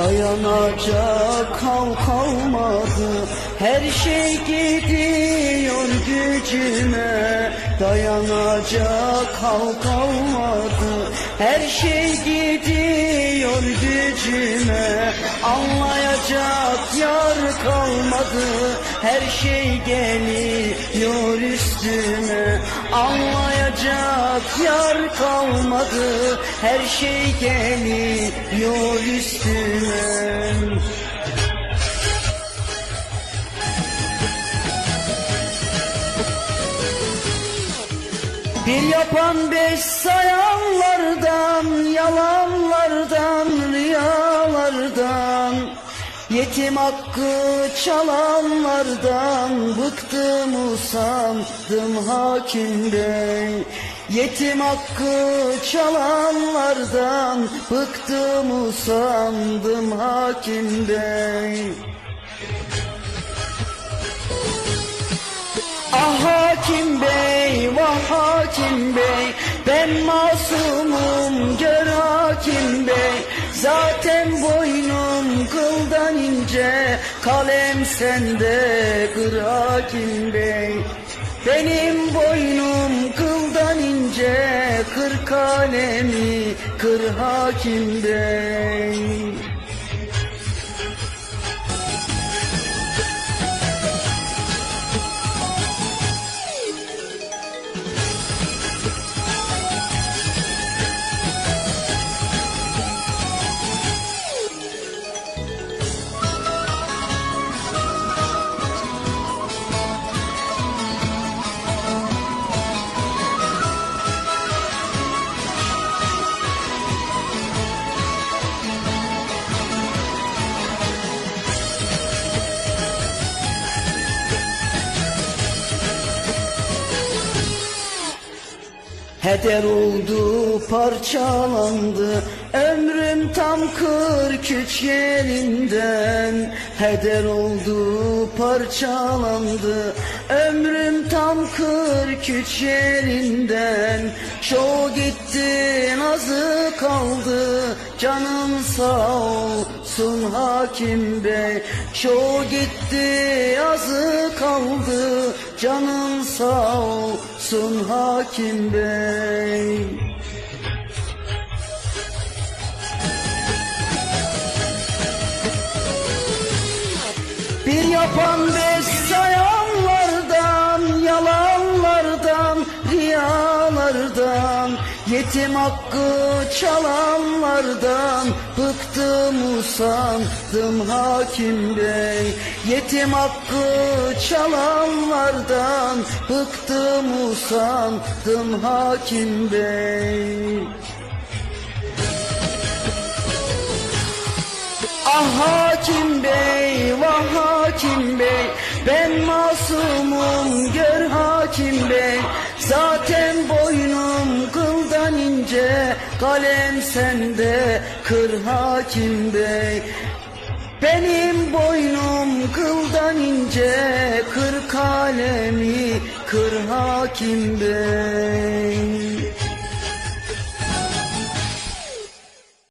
Dayanacak hal kalmadı. Her şey gidiyor gücüme. Dayanacak hal kalmadı. Her şey gidiyor gücüme. Anlayacak yar kalmadı. Her şey geliyor üstüme. Anlayacak yar kalmadı. Her şey geliyor üstüme Bir yapan beş sayanlardan, yalanlardan, riyalardan Yetim hakkı çalanlardan bıktım usandım hakim bey. Yetim hakkı çalanlardan bıktım usandım hakim bey. Ah hakim bey, vah hakim bey. Ben masumum, gör hakim bey Zaten boynum kıldan ince Kalem sende, kır hakim bey. Benim boynum kıldan ince Kır kalemi, kır hakim bey Heder oldu parçalandı Ömrüm tam kırk üç yerinden Heder oldu parçalandı Ömrüm tam kırk üç yerinden Çoğu gitti nazı kaldı Canın sağ olsun hakim bey. Çoğu gitti azı kaldı Canın sağ olsun hakim bey. Bir yapan beş Yetim hakkı çalanlardan Bıktım usandım hakim bey. Yetim hakkı çalanlardan Bıktım usandım hakim bey. Ah hakim bey, vah hakim bey. Ben masumum, gör hakim bey. Zaten boynum Kalem sende, kır hakim bey. Benim boynum kıldan ince Kır kalemi, kır hakim bey